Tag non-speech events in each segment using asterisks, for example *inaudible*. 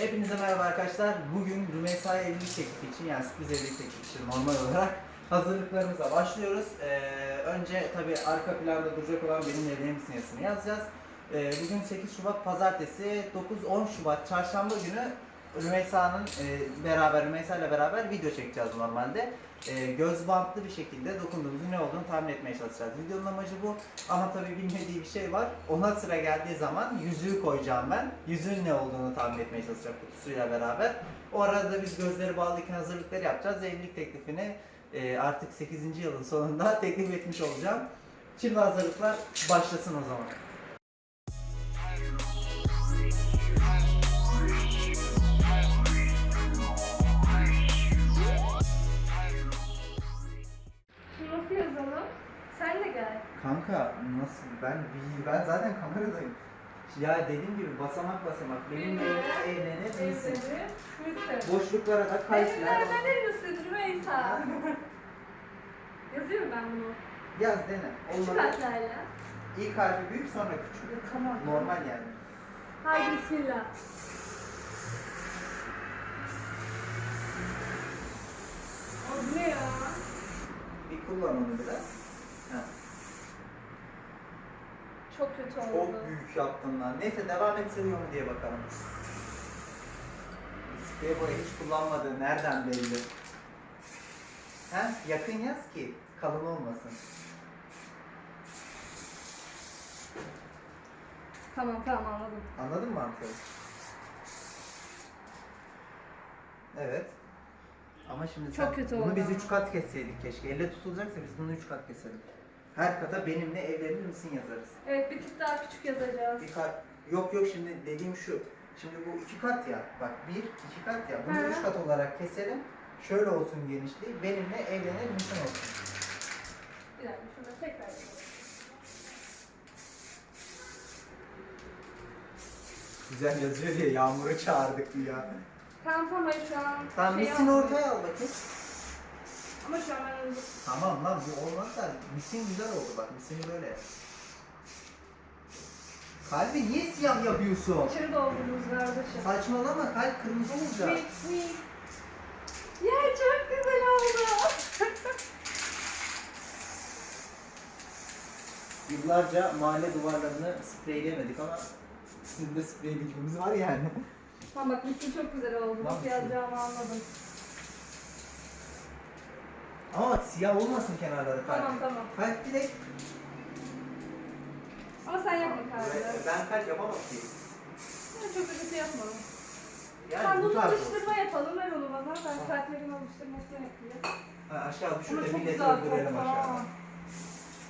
Hepinize merhaba arkadaşlar. Bugün Rümeysa'ya evlilik teklifi için yani sürpriz evlilik teklifi için normal olarak hazırlıklarımıza başlıyoruz. Ee, önce tabi arka planda duracak olan benim evliliğim sinyasını yazacağız. Ee, bugün 8 Şubat Pazartesi, 9-10 Şubat Çarşamba günü Rümeysa'nın e, beraber Rümeysa ile beraber video çekeceğiz normalde. E, göz bantlı bir şekilde dokunduğumuzun ne olduğunu tahmin etmeye çalışacağız. Videonun amacı bu ama tabii bilmediği bir şey var. Ona sıra geldiği zaman yüzüğü koyacağım ben. Yüzüğün ne olduğunu tahmin etmeye çalışacak kutusuyla beraber. O arada biz gözleri bağlıyken hazırlıkları yapacağız. Evlilik teklifini e, artık 8. yılın sonunda *laughs* teklif etmiş olacağım. Şimdi hazırlıklar başlasın o zaman. Kanka nasıl ben ben zaten kameradayım. Ya dediğim gibi basamak basamak benimle misin? Boşluklara da Benimle kayıtlar. evlenir Rümeysa? *laughs* Yazıyorum ben bunu. Yaz dene. Küçük Olmadı. harflerle. İlk harfi büyük sonra küçük. Tamam. Normal yani. Haydi bismillah. O ne ya? Bir kullan onu biraz. Ha. Çok kötü oldu. Çok büyük yaptın lan. Neyse devam et seviyor mu diye bakalım. Boya hiç kullanmadığı nereden belli? Ha? Yakın yaz ki kalın olmasın. Tamam tamam anladım. Anladın mı mantığı? Evet. Ama şimdi Çok sen- kötü bunu oldu biz ama. üç kat kesseydik keşke. Elle tutulacaksa biz bunu üç kat keselim. Her kata benimle evlenir misin yazarız. Evet bir tık daha küçük yazacağız. Bir kat, yok yok şimdi dediğim şu. Şimdi bu iki kat ya. Bak bir, iki kat ya. Bunu Hı. üç kat olarak keselim. Şöyle olsun genişliği. Benimle evlenir misin olsun. Bir dakika şurada tekrar. Güzel yazıyor diye Yağmur'u çağırdık ya. Tamam tamam şu an Tamam şey misin yapmıyorum. ortaya al bakayım. Ama şu an ben Tamam lan bu olmaz da misin güzel oldu bak misini böyle yap. Kalbi niye siyah yapıyorsun? içeri doldurdunuz kardeşim. Saçmalama kalp kırmızı olacak. Sweet, sweet. Ya çok güzel oldu. *laughs* Yıllarca mahalle duvarlarını spreyleyemedik ama bizim de sprey gücümüz var yani. Tamam bak ismi çok güzel oldu. Nasıl yazacağımı anladım. Ama siyah olmasın kenarları kalp. Tamam tamam. Kalp direkt... Ama sen yapma kardeşim. Ben kalp yapamam ki. Ben çok kötü yapma. Yani sen bu bunu alıştırma yapalım ver onu bana. Ben Tamam. kalplerin alıştırmasını yapayım. Ha, aşağı düşür de milleti öldürelim koktu aşağı. ha.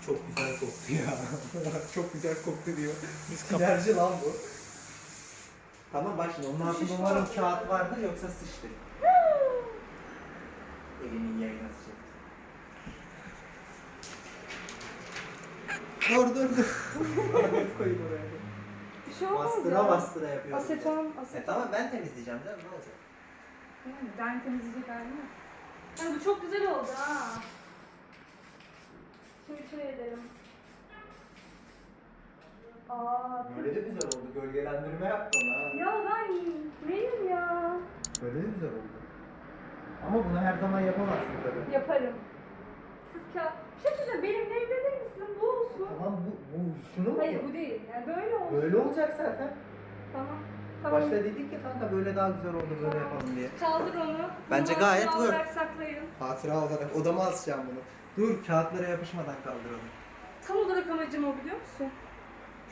Çok güzel koktu ya. *laughs* Çok güzel koktu diyor. Biz Sinerji lan bu. Tamam bak şimdi onun altında umarım kağıt vardır yoksa sıçtı. Elini yayına sıçtı. Dur dur dur. Adet oraya. Bir şey olmaz Bastıra ya. bastıra yapıyorum. Aseton, E aseton. tamam ben temizleyeceğim canım ne olacak? Yani ben temizleyecek halim yok. Yani bu çok güzel oldu ha. Şimdi şöyle edelim. Aa, Böyle de güzel oldu. Gölgelendirme yaptın ha. ya ben neyim ya? Böyle de güzel oldu. Ama bunu her zaman yapamazsın tabii. Yaparım. Siz ka... Bir şey söyleyeceğim, evlenir misin? Bu olsun. Tamam bu, bu şunu mu? Hayır bu değil. Yani böyle olsun. Böyle olacak zaten. Tamam. Tamam. Başta dedik ki kanka böyle daha güzel oldu böyle yapalım diye. Kaldır onu. Bence Bunu gayet vur. olarak saklayın. Hatıra olarak odama asacağım bunu. Dur kağıtlara yapışmadan kaldıralım. Tam olarak amacım o biliyor musun?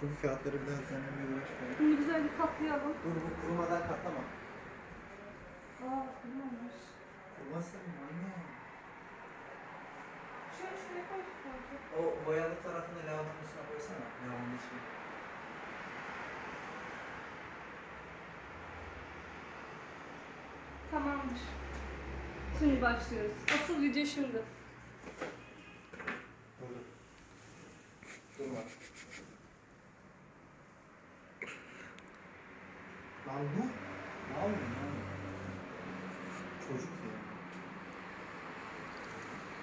Çünkü kağıtları biraz denemeye uğraşmayalım. Bunu güzel bir katlayalım. Dur bu kurumadan katlama. Aa, kurumamış. Kurumasın mı anne? Şöyle şuraya koy. O boyalı tarafını lavabonun üstüne koysana. Lavabonun içine. Tamamdır. Şimdi başlıyoruz. Asıl video şimdi. Dur dur. Durma. Lan dur. Ne yapıyorsun lan? Çocuk ya.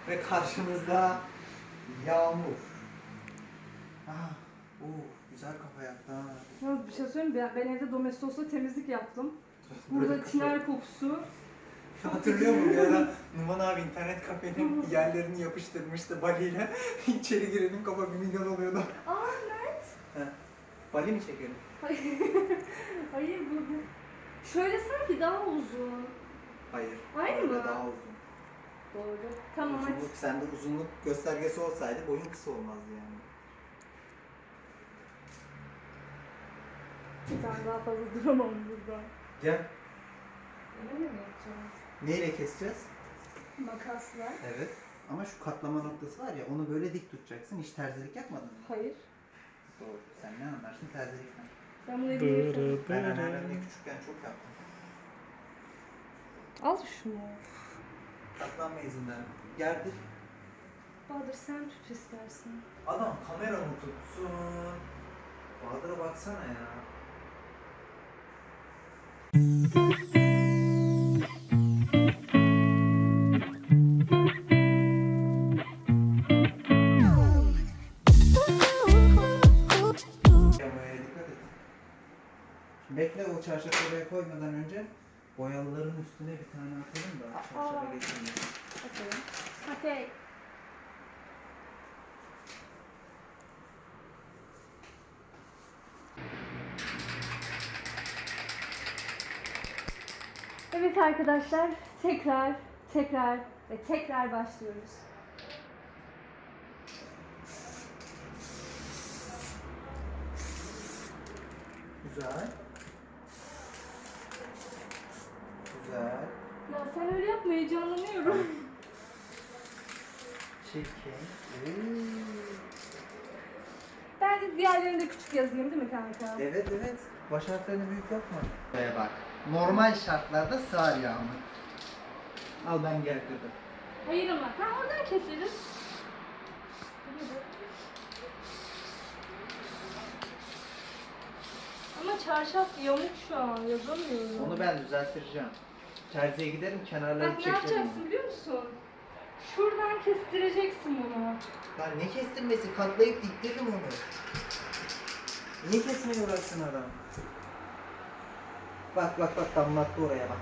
Ve karşımızda Yağmur. Ah, uh, güzel kafa yaptı ha. Yalnız bir şey söyleyeyim mi? Ben, ben evde domestosla temizlik yaptım. *laughs* Burada tiner kokusu. Hatırlıyor musun bir ara *laughs* Numan abi internet kafenin yerlerini yapıştırmıştı baliyle. *laughs* İçeri girenin kafa bir milyon oluyordu. Aa Mert. He. Bali mi çekelim? Hayır. Hayır bu bu. Şöyle sanki daha uzun. Hayır. Aynı mı? Daha uzun. Doğru. Tamam hadi. Uzunluk, sende uzunluk göstergesi olsaydı boyun kısa olmazdı yani. Ben daha fazla duramam burada. Gel. Öyle mi yapacağım? Neyle keseceğiz? Makasla. Evet. Ama şu katlama noktası var ya onu böyle dik tutacaksın. Hiç terzilik yapmadın mı? Hayır. Doğru. Sen ne anlarsın terzilikten? Ben bunu yapıyorum. Ben anneannemle küçükken çok yaptım. Al şunu. Katlanma izinden. Gerdir. Bahadır sen tut istersen. Adam kamera mı tutsun? Bahadır'a baksana ya. Boyalıların üstüne bir tane atalım da çarşafa geçelim. Okey. Okey. Evet arkadaşlar, tekrar, tekrar ve tekrar başlıyoruz. Güzel. Güzel. Ya sen öyle yapma, heyecanlanıyorum. Çekin. Ben de diğerlerini de küçük yazayım değil mi kanka? Evet evet. Baş harflerini büyük yapma. Buraya bak. Normal şartlarda sığar yağmur. Al ben gel kırdım. Hayır ama, ha oradan keseriz. Ama çarşaf yamuk şu an, yazamıyorum. Onu ben düzelttireceğim. Terziye giderim kenarları Bak ne çekerim. yapacaksın biliyor musun? Şuradan kestireceksin bunu. Ya ne kestirmesi? Katlayıp diktiririm onu. Niye kesmeye uğraşsın adam? Bak bak bak damlattı oraya bak.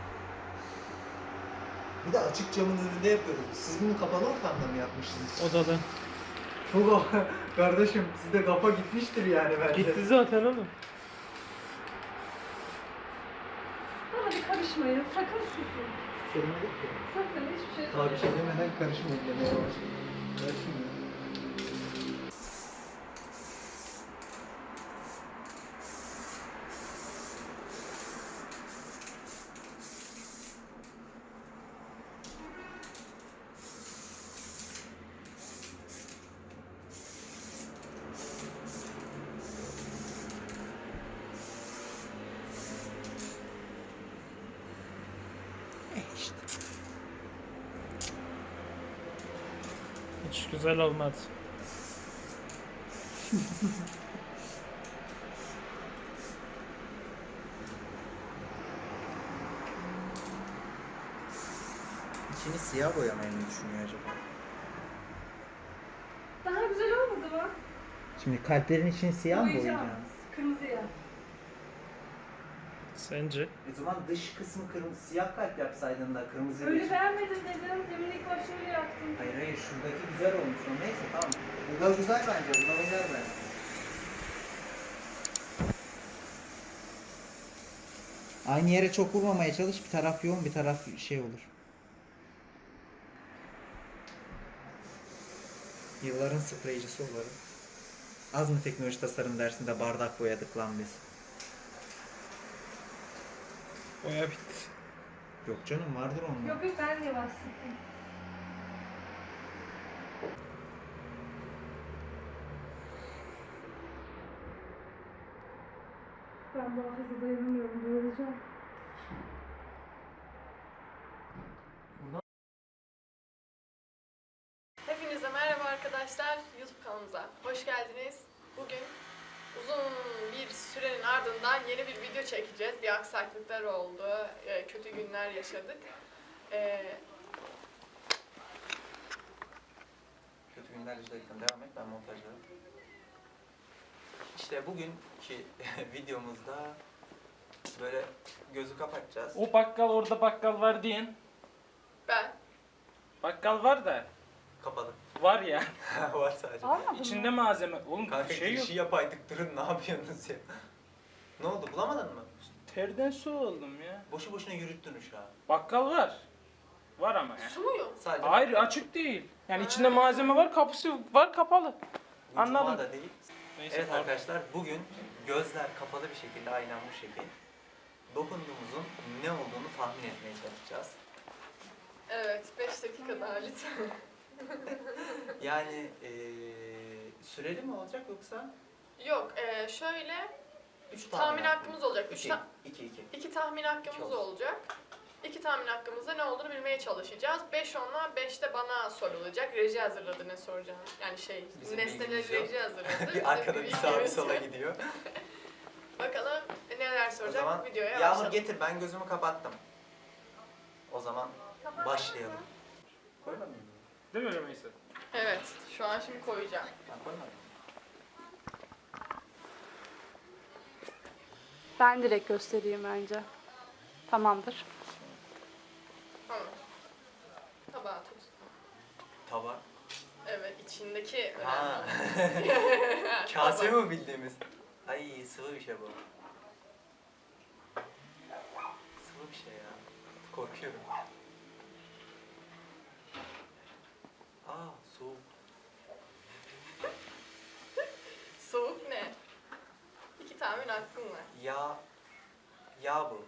Bir de açık camın önünde yapıyoruz. Siz bunu kapalı ortamda mı yapmıştınız? Odada. Çok *laughs* kardeşim sizde kafa gitmiştir yani bence. Gitti zaten oğlum. Bir karışmayın. Sakın susun. Söylemedik ki. Sakın hiçbir şey Daha bir şey söylemeyin. demeden karışmayın demeye başladım. Karışmıyor. Hiç güzel olmadı. İçini siyah boyamayı mı düşünüyor acaba? Daha güzel olmadı mı? Şimdi kalplerin içini siyah mı Boyayacağım. Sence? O zaman dış kısmı kırmızı siyah kalp yapsaydın da kırmızı Öyle beğenmedim dedim. Demin ilk başta öyle yaptım. Hayır hayır şuradaki güzel olmuş o neyse tamam. Bu da güzel bence bu da güzel bence. Aynı yere çok vurmamaya çalış bir taraf yoğun bir taraf şey olur. Yılların spreycisi olarak. Az mı teknoloji tasarım dersinde bardak boyadık lan biz? Boya bitti. Yok canım vardır onun. Yok yok ben yavaş sıktım. Ben daha fazla dayanamıyorum. Bayılacağım. Hepinize merhaba arkadaşlar. YouTube kanalımıza hoş geldiniz. Bugün uzun bir sürenin ardından yeni bir video çekeceğiz. Bir aksaklıklar oldu, e, kötü günler yaşadık. E, Kötü günler izledikten devam et ben montajlarım. İşte bugünkü *laughs* videomuzda Böyle gözü kapatacağız. O bakkal orada bakkal var diyen. Ben. Bakkal var da Kapalı. Var ya. *laughs* Var sadece. Almadın İçinde mı? malzeme. Oğlum Kanka bir şey yok. işi yapaydık durun ne yapıyorsunuz ya? Ne oldu bulamadın mı? Terden su oldum ya. Boşu boşuna yürüttün şu an. Bakkal var. Var ama ya. Su mu yok? Sadece Hayır açık değil. Yani içinde malzeme var kapısı var kapalı. Bu cuma anladım. da değil. Neyse Evet pardon. arkadaşlar bugün gözler kapalı bir şekilde aynen bu şekil. Dokunduğumuzun ne olduğunu tahmin etmeye çalışacağız. Evet 5 dakika daha lütfen. *laughs* Yani eee süreli mi olacak yoksa? Yok e, şöyle 3 tahmin hakkımız olacak. 3 2 ta- 2 2. iki tahmin hakkımız İki olsun. olacak. İki tahmin hakkımızda ne olduğunu bilmeye çalışacağız. 5 onla 5 de bana sorulacak. Reji hazırladı ne soracağını. Yani şey Bizim nesneleri bilgimiz yok. reji hazırladı. *laughs* Bizim Bir arkada bir sağa bir bilgimiz sola yok. *laughs* gidiyor. Bakalım neler soracak zaman videoya Yağmur başlayalım. getir ben gözümü kapattım. O zaman başlayalım. Koymadın mı? Değil mi Rümeysa? Evet şu an şimdi koyacağım. Ben koymadım. Ben direkt göstereyim önce. Tamamdır. Tamam. Tabağı tut. Tava. Evet içindeki Ha. önemli. *laughs* Kase Tabak. mi bildiğimiz? Ay sıvı bir şey bu. Sıvı bir şey ya. Korkuyorum. Aa soğuk. Soğuk ne? İki tahmin Yağ. Yağ bu.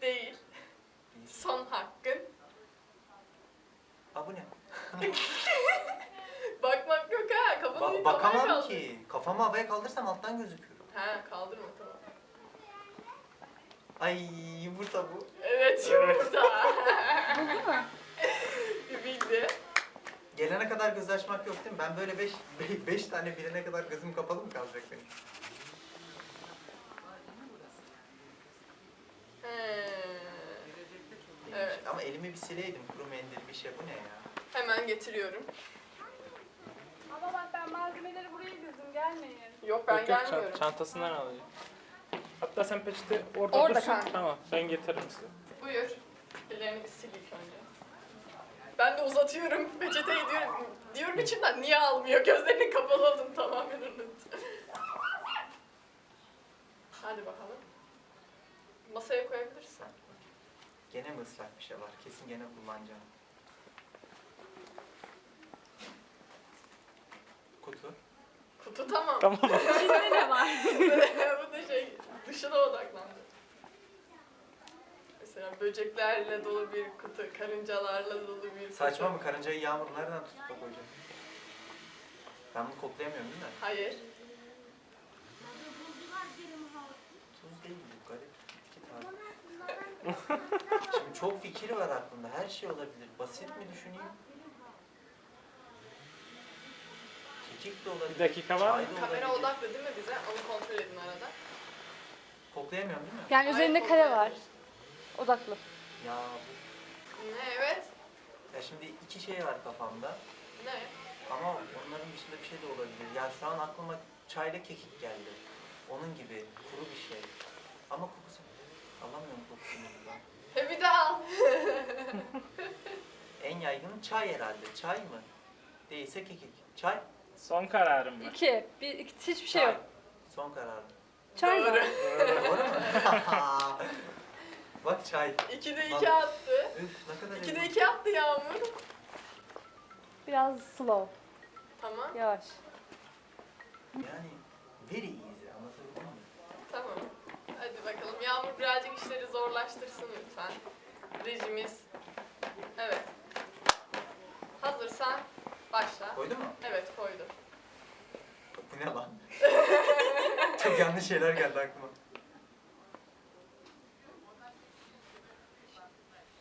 Değil. Son hakkın. Aa bu ne? *laughs* Bakmak yok ha. Kafanı Ba- bakamam kaldır. ki. Kafamı havaya kaldırsam alttan gözüküyor. Ha kaldırma tamam. Ay yumurta bu. Evet yumurta. *laughs* Bildi. Gelene kadar göz açmak yok değil mi? Ben böyle 5 5 tane bilene kadar gözüm kapalı mı kalacak benim? He. Evet. Ama elimi bir sileydim. Kuru mendil bir şey bu ne ya? Hemen getiriyorum. Ama bak ben malzemeleri buraya dizdim gelmeyin. Yok ben Yok, yok, gelmiyorum. çantasından alıyor. Hatta sen peçete orada, Orada dursun. kanka. Tamam ben getiririm size. Buyur. Ellerini bir sil ilk önce. Ben de uzatıyorum. Peçeteyi diyorum. Diyorum içimden niye almıyor? Gözlerini kapalı oldum tamamen unut. Hadi bakalım. Masaya koyabilirsin. Gene mi ıslak bir şey var? Kesin gene kullanacağım. Kutu. Kutu tamam. Tamam. *laughs* İçinde ne var? *laughs* Bu da şey dışına odaklandı. Mesela böceklerle dolu bir kutu, karıncalarla dolu bir kutu. Saçma mı? Karıncayı yağmur nereden tutup da koyacağım? Ben bunu koklayamıyorum değil mi? Hayır. Şimdi çok fikir var aklımda. Her şey olabilir. Basit mi düşüneyim? Kekik de olabilir. Bir dakika var çay da Kamera olabilir. odaklı değil mi bize? Onu kontrol edin arada. Koklayamıyorum değil mi? Yani üzerinde kare var. Odaklı. Ya bu Ne evet. Ya şimdi iki şey var kafamda Ne? ama onların dışında bir şey de olabilir. Ya şu an aklıma çayla kekik geldi. Onun gibi kuru bir şey. Ama kokusu alamıyorum kokusunu buradan. He bir daha al. *laughs* En yaygın çay herhalde. Çay mı? Değilse kekik. Çay? Son kararım mı? İki. Bir, iki hiçbir şey Çay. yok. Son kararım. Çay Doğru. var. Doğru mu? *laughs* Bak çay. İkide iki attı. Üf ne kadar İkide iki attı Yağmur. Biraz slow. Tamam. Yavaş. Yani very easy anlatabildim mi? Tamam. Hadi bakalım. Yağmur birazcık işleri zorlaştırsın lütfen. Rejimiz. Evet. Hazırsan başla. Koydun mu? Evet koydum. Bu ne lan? *laughs* Çok yanlış şeyler geldi aklıma.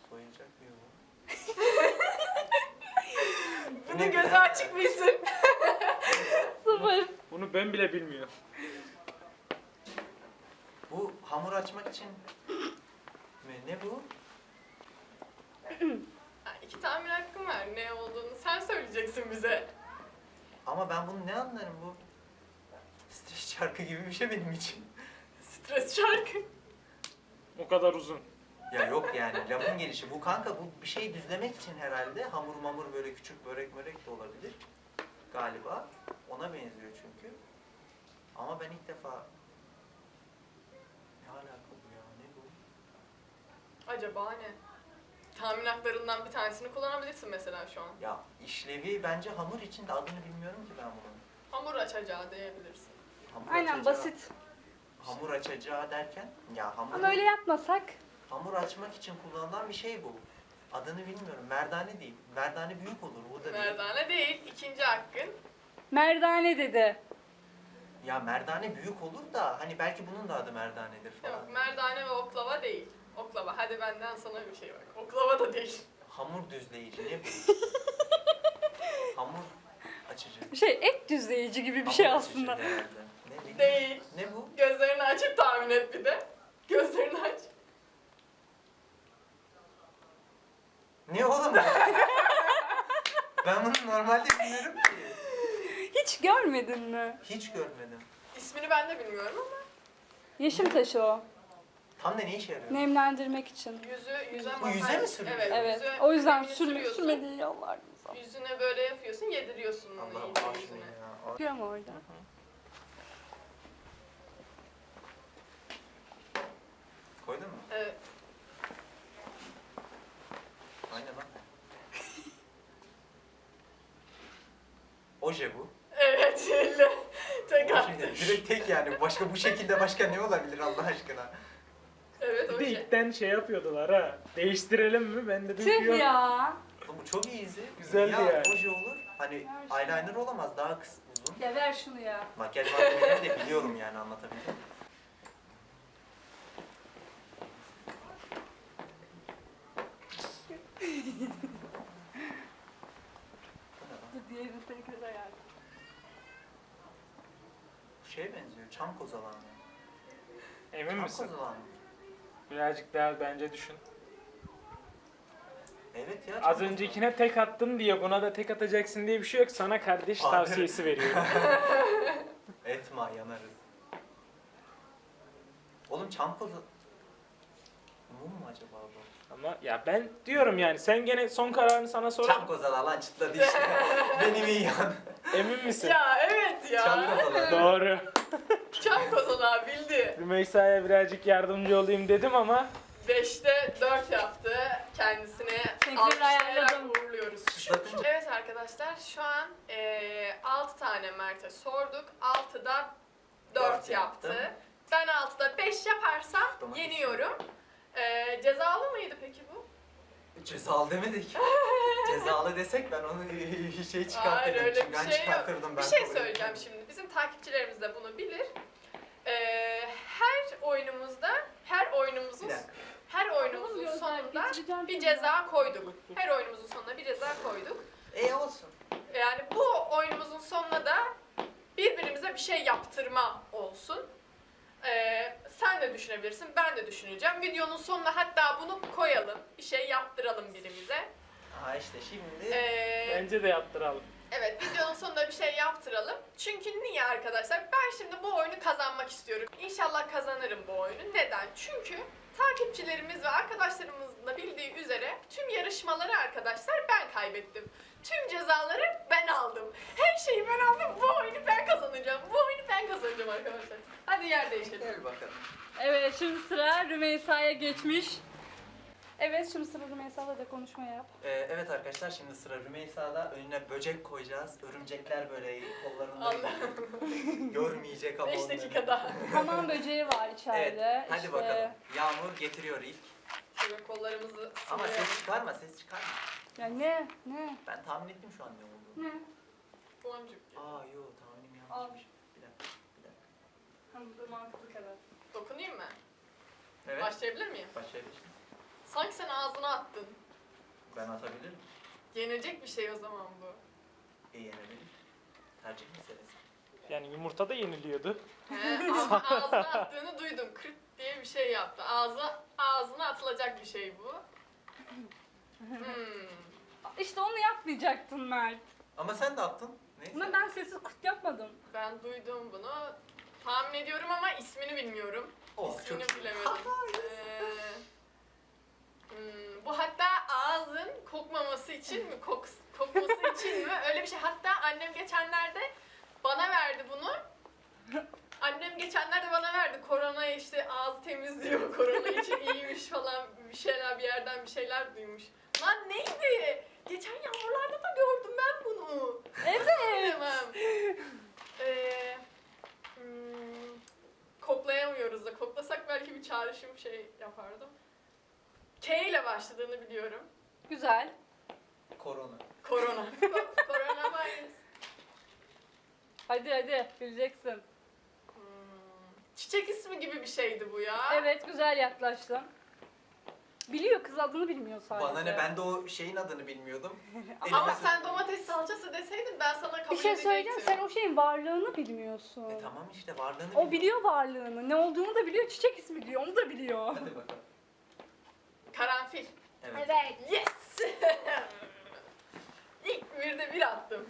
Soyunacak mı bu? *laughs* Bu ne Bunun gözü açık mısın? *laughs* Sıfır. Bunu ben bile bilmiyorum. Bu hamur açmak için mi? Ne bu? İki tahmin hakkım var. Ne olduğunu sen söyleyeceksin bize. Ama ben bunu ne anlarım bu? Streç şarkı gibi bir şey benim için. Stres şarkı. O kadar uzun. Ya yok yani lafın gelişi. Bu kanka bu bir şey düzlemek için herhalde hamur mamur böyle küçük börek mörek de olabilir. Galiba. Ona benziyor çünkü. Ama ben ilk defa ne alaka bu ya ne bu? Acaba ne? Tahmin haklarından bir tanesini kullanabilirsin mesela şu an. Ya işlevi bence hamur için de adını bilmiyorum ki ben bunun. Hamur açacağı diyebilirsin. Hamur Aynen açacağı- basit. Hamur açacağı derken ya hamur Ama öyle yapmasak. hamur açmak için kullanılan bir şey bu. Adını bilmiyorum. Merdane değil. Merdane büyük olur. O da değil. Merdane değil. ikinci hakkın. Merdane dedi. Ya merdane büyük olur da hani belki bunun da adı merdanedir falan. Yok, merdane ve oklava değil. Oklava. Hadi benden sana bir şey bak. Oklava da değil. Hamur düzleyici ne bu? *laughs* Hamur açıcı. Şey et düzleyici gibi bir Hamur şey açıcı aslında. Ne, ne, Değil. Ne bu? Gözlerini açıp tahmin et bir de. Gözlerini aç. Ne oğlum *laughs* ben bunu normalde bilmiyorum ki. Hiç görmedin mi? Hiç görmedim. İsmini ben de bilmiyorum ama Yeşim taşı o. Tam da ne işe yarıyor? Nemlendirmek için. yüzü yüze Bu masaj. yüze mi sürülüyor? Evet. Evet. yüze O yüzden kremini sürme, sürüyorsun. sürmediği yollar güzel. Yüzüne böyle yapıyorsun, yediriyorsun onu Allah'ım iyice aşkına yüzüne. ya. Orada. Koydun mu? Evet. Aynen lan. Oje bu. Evet, elle. Tek Oje. attın. Direkt tek yani. Başka bu şekilde başka ne olabilir Allah aşkına? Evet, Bir o de şey. ilkten şey yapıyordular ha. Değiştirelim mi? Ben dedim ki Tüh yok. ya. Oğlum bu çok easy. Güzeldi ya, yani. oje olur. Hani eyeliner olamaz daha kısa uzun. Ya ver şunu ya. Makyaj malzemelerini de biliyorum yani anlatabildim. Dur diğerini tekrar ayar. Bu şeye benziyor. Çam kozalan mı? Emin Çam misin? kozalan mı? Birazcık daha bence düşün. Evet ya. Az öncekine tek attın diye buna da tek atacaksın diye bir şey yok. Sana kardeş Abi. tavsiyesi veriyorum. *laughs* Etme yanarız. Oğlum çam koza... Mum mu acaba bu? Ama ya ben diyorum yani sen gene son kararını sana Çam sorarım. kozalar lan çıtladı işte. *laughs* Benim iyi yan. Emin misin? Ya evet ya. Çam kozalar. Doğru. *laughs* Çam kozalağı bildi. Rümeysa'ya birazcık yardımcı olayım dedim ama 5'te 4 yaptı. Kendisine Tekrar alkışlayarak ayarladım. uğurluyoruz. Evet arkadaşlar şu an eee 6 tane Mert'e sorduk. 6'da 4 Dört yaptı. yaptım. Ben 6'da 5 yaparsam Domates. yeniyorum. Eee cezalı mıydı peki bu? cezalı demedik. *laughs* cezalı desek ben onu *laughs* şey çıkartırdım. Hayır öyle bir ben şey yok. çıkartırdım ben. Bir şey orayı. söyleyeceğim şimdi. Bizim takipçilerimiz de bunu bilir. Eee, her oyunumuzda, her oyunumuzun her oyunumuzun sonunda bir ceza koyduk. Her oyunumuzun sonuna bir ceza koyduk. E olsun. Yani bu oyunumuzun sonuna da birbirimize bir şey yaptırma olsun. Ee, sen de düşünebilirsin, ben de düşüneceğim. Videonun sonuna hatta bunu koyalım, bir şey yaptıralım birimize. Ha işte şimdi Ee, bence de yaptıralım. Evet, videonun sonunda bir şey yaptıralım. Çünkü niye arkadaşlar? Ben şimdi bu oyunu kazanmak istiyorum. İnşallah kazanırım bu oyunu. Neden? Çünkü takipçilerimiz ve arkadaşlarımızın da bildiği üzere tüm yarışmaları arkadaşlar ben kaybettim. Tüm cezaları ben aldım. Her şeyi ben aldım. Bu oyunu ben kazanacağım. Bu oyunu ben kazanacağım arkadaşlar. Hadi yer değişelim. gel bakalım. Evet şimdi sıra Rümeysa'ya geçmiş. Evet şimdi sıra Rümeysa'da da konuşma yap. Ee, evet arkadaşlar şimdi sıra Rümeysa'da önüne böcek koyacağız. Örümcekler böyle kollarında *laughs* görmeyecek ama 5 onları. dakika daha. *laughs* Hamam böceği var içeride. Evet hadi İşte- bakalım. Yağmur getiriyor ilk. Şöyle kollarımızı Ama sıvayalım. ses çıkarma ses çıkarma. Ya ne? Ne? Ben tahmin ettim şu an ne olduğunu. Ne? Boncuk. Aa yo tahminim Al. yanlışmış. Bir dakika bir dakika. Mantıklı kadar. Dokunayım mı? Evet. Başlayabilir miyim? Başlayabilirsin. Sanki sen ağzına attın. Ben atabilirim. Yenecek bir şey o zaman bu. E yenebilir. Tercih meselesi. Yani yumurta da yeniliyordu. He, ama *laughs* ağzına attığını duydum. Kırt diye bir şey yaptı. Ağzına, ağzına atılacak bir şey bu. Hmm. İşte onu yapmayacaktın Mert. Ama sen de attın. Neyse. Ama ben sessiz kurt yapmadım. Ben duydum bunu. Tahmin ediyorum ama ismini bilmiyorum. Oh, ismini çok iyi. bilemedim. *laughs* Ee, için mi, kokusu, kokması için mi? Öyle bir şey. Hatta annem geçenlerde bana verdi bunu. Annem geçenlerde bana verdi. Korona işte ağzı temizliyor, *laughs* korona için iyiymiş falan bir şeyler bir yerden bir şeyler duymuş. Lan neydi? Geçen yağmurlarda da gördüm ben bunu. Evet. Bilemem. Ee, hmm, koklayamıyoruz da. Koklasak belki bir çağrışım şey yapardım. K ile başladığını biliyorum. Güzel. Korona. Korona. *laughs* Ko- Koronavirüs. Hadi hadi bileceksin. Hmm, çiçek ismi gibi bir şeydi bu ya. Evet güzel yaklaştın. Biliyor kız adını bilmiyor sadece. Bana ne ben de o şeyin adını bilmiyordum. *laughs* Ama Elime- sen domates salçası deseydin ben sana kabul Bir şey edecektim. söyleyeceğim sen o şeyin varlığını bilmiyorsun. E tamam işte varlığını O biliyor varlığını. Ne olduğunu da biliyor. Çiçek ismi biliyor. Onu da biliyor. Hadi bakalım. Karanfil. Evet. Evet. Yes! *laughs* İlk bir de bir attım.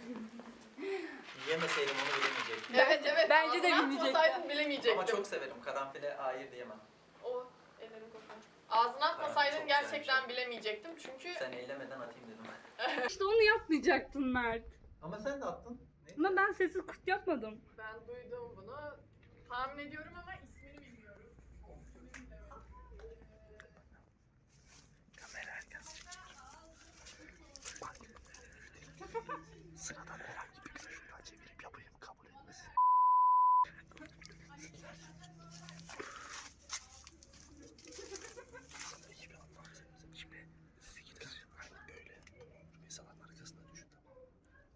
Yemeseydim onu bilemeyecektim. Evet evet. Bence de ağzına bilmeyecektim. atmasaydın bilemeyecektim. Ama çok severim. Karanfile hayır diyemem. O ellerim kokar. Ağzına atmasaydın çok gerçekten güzelmiş. bilemeyecektim çünkü Sen eylemeden atayım dedim. *laughs* İşte onu yapmayacaktın Mert. Ama sen de attın. Ne? Ama ben sessiz kurt yapmadım. ben duydum bunu. Tahmin ediyorum ama Sıradan herhangi bir kıza şuradan çevirip yapayım kabul etmesin. Şimdi siz ikiniz aynı böyle insanların arkasında düşün tamam?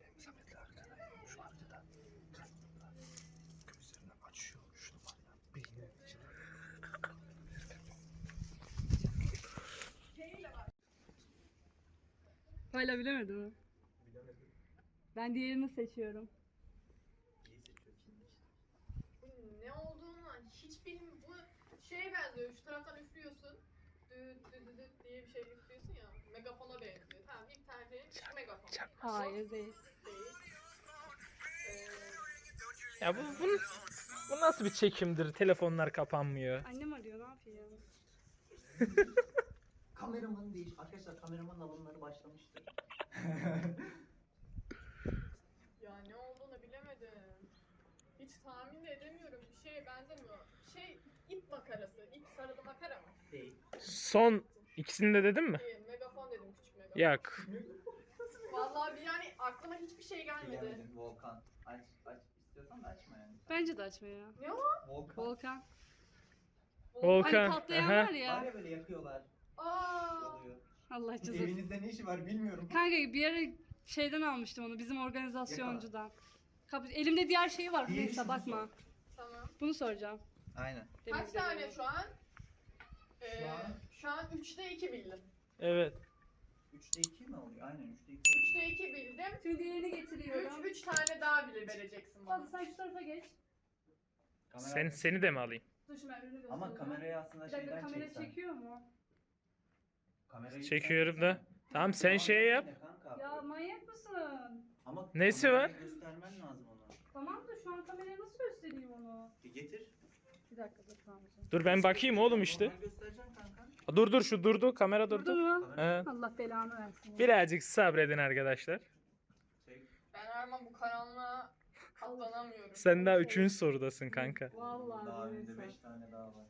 Hem Samet'le arkada şu arkada karnında gözlerini açıyor şunu var ya beyninin içine. Hala bilemedi mi? Ben diğerini seçiyorum. Ne olduğunu hiç bilmiyorum. Bu şeye benziyor. Şu taraftan üflüyorsun. Düt düt düt düt diye bir şey üflüyorsun ya. Megafona benziyor. Tamam ilk tane küçük megafon. Hayır değil. Değil. Ee, Ya bu, bu, bu nasıl bir çekimdir? Telefonlar kapanmıyor. Annem arıyor ne yapayım? Kameraman değil. Arkadaşlar kameraman alımları başlamıştır. *laughs* ya ne olduğunu bilemedim. Hiç tahmin de edemiyorum. Bir şeye benzemiyor. Şey ip makarası. İp sarılı makara mı? Değil. Son ikisini de dedim mi? Değil. Megafon dedim küçük megafon. Yak. Vallahi bir yani aklıma hiçbir şey gelmedi. Bilemedim. Volkan. Aç, aç. İstiyorsan da açma yani. Bence de açma ya. Ne o? Volkan. Volkan. Volkan. Hani patlayan aha. var Var ya. ya böyle yakıyorlar. Aa. Oluyor. Allah cezası. Evinizde ne işi var bilmiyorum. Kanka bir ara şeyden almıştım onu bizim organizasyoncudan. Kapı, elimde diğer şey var. Diğeri Neyse bakma. Tamam. Bunu soracağım. Aynen. Demin Kaç bir de tane böyle. şu an? Ee, Şu an- şu an 3'te 2 bildim. Evet. 3'te 2 mi oluyor? Aynen 3'te 2. 3'te 2 bildim. Şimdi diğerini 3 getiriyorum. 3 tane daha bile vereceksin bana. Fazla sen şu tarafa geç. Sen, seni de mi alayım? Dur şimdi ben ürünü. Ama kamerayı aslında Bir dakika şeyden kamera çeksen. çekiyor mu? Kamerayı Çekiyorum da. Tamam sen şey yap. Kanka. Ya manyak mısın? Ama Nesi kamerayı var? Göstermen lazım onu. Tamam da şu an kameraya nasıl göstereyim onu? Bir getir. Bir dakika dur tamam. Dur ben bakayım oğlum işte. Normal kanka. Dur dur şu durdu. Kamera Durdu durdu. mu? Kamera He. Allah belanı versin. Birazcık sabredin arkadaşlar. çek. Ben Erman bu karanlığa *laughs* katlanamıyorum. Sen daha üçüncü sorudasın kanka. Vallahi Daha neyse. önünde 5 tane daha var.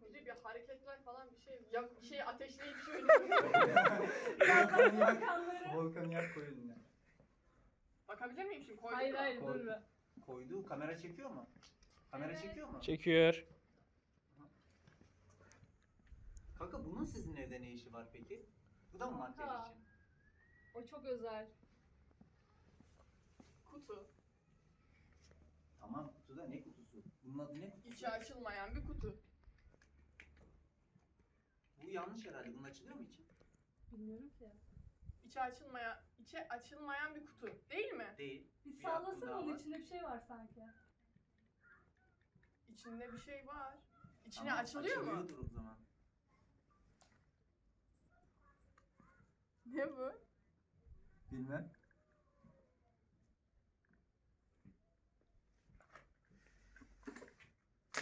Koca bir hareketler falan bir şey. Ya şey ateşleyip şöyle. Volkan'ı yak. Volkan'ı yak koy önüne. Bakabilir miyim şimdi? Koydun Hayır mu? hayır Koy. dur be. Koydu. Kamera çekiyor mu? Kamera Evet. çekiyor mu? Çekiyor. Kanka bunun sizin evde ne işi var peki? Bu da mı Kanka. makyaj için? O çok özel. Kutu. Tamam kutuda ne kutusu? Bunun adı ne kutusu? İçi açılmayan bir kutu. Bu yanlış herhalde. Bunun açılıyor mu içi? Bilmiyorum ki. İçi açılmayan, içi açılmayan bir kutu. Değil mi? Değil. Bir sallasana daha onun var. içinde bir şey var sanki. İçinde bir şey var. İçine Tamam, açılıyor mu? Açılıyordur o zaman. Ne bu? Bilmem.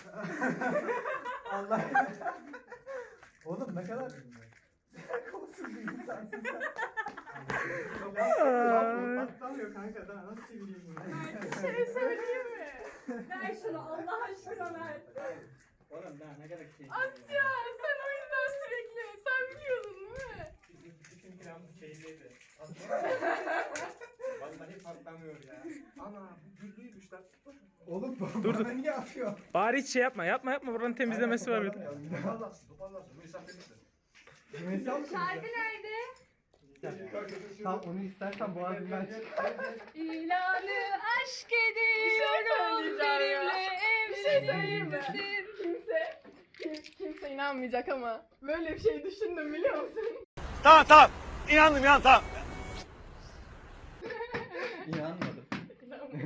*laughs* Allah. *laughs* Oğlum ne kadar *laughs* kolsuz bir insansın sen. Patlamıyor kanka daha nasıl çevireyim bunu? Bir şey söyleyeyim mi? Ver şunu Allah aşkına ver. Oğlum daha ne kadar keyifli. Asya sen o yüzden sürekli. Sen biliyordun değil mi? Bizim bütün planımız şeydeydi. *laughs* Patlamıyor ya. Ana bu güllüymüş lan. Oğlum Dur, bana niye atıyor? Bari hiç şey yapma. Yapma yapma. Buranın temizlemesi var bir de. Toparlarsın toparlarsın. Misafirliksin. Şarkı nerede? Tam onu istersen boğazından çık. İlanı aşk şey ediyorum benimle Bir şey söyleyeyim mi? evlenir Kimse, kim- kimse inanmayacak ama böyle bir şey düşündüm biliyor musun? Tamam tamam. İnandım ya tamam. İnanmadım. *laughs*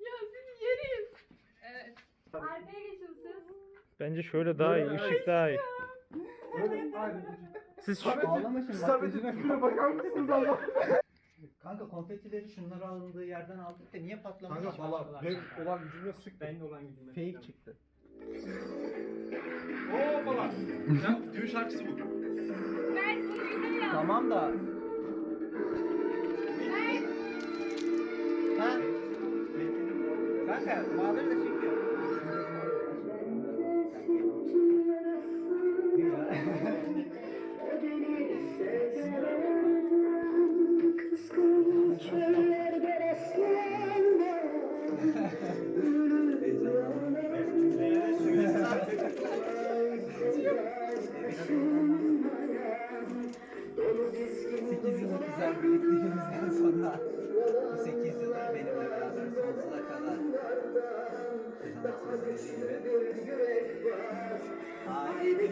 ya siz yeriz. Evet. Arkaya geçin siz. Bence şöyle daha iyi. ışık daha iyi. Siz şu... Ağlama şimdi. bak yüzüne bakar mısınız Allah? Kanka konfetileri şunları alındığı yerden aldık da niye patlamadı? Kanka valla ben olan gücümle sık. Ben de olan gücümle. Fake çıktı. Oo baba. Ya düğün şarkısı bu. Mert bunu yap. Tamam da. Kanka Bahadır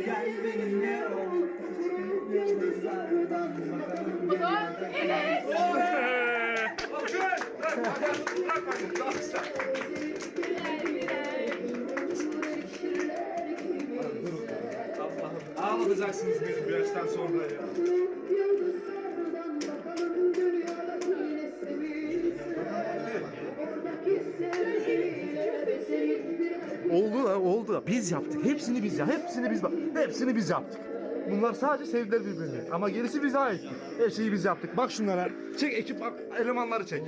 gel benimle ol Yıldızlardan bakalım O zaman evet. Ağlatacaksınız beni bu yaştan sonra ya. Biz yaptık. Hepsini biz ya. Hepsini biz hepsini biz yaptık. Bunlar sadece sevdiler birbirini. Ama gerisi bize ait. Her şeyi biz yaptık. Bak şunlara. Çek ekip bak elemanları çek.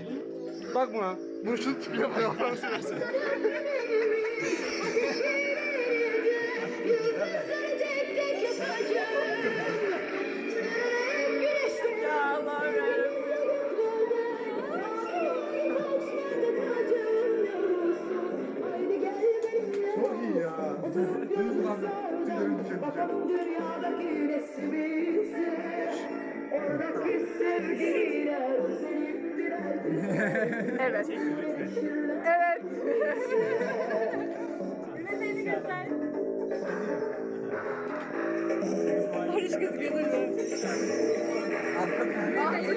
Bak buna. Bunu şu Allah'ını seversen. Evet. Evet. *laughs* Güneşini göster. Barış kız gözünü. Hayır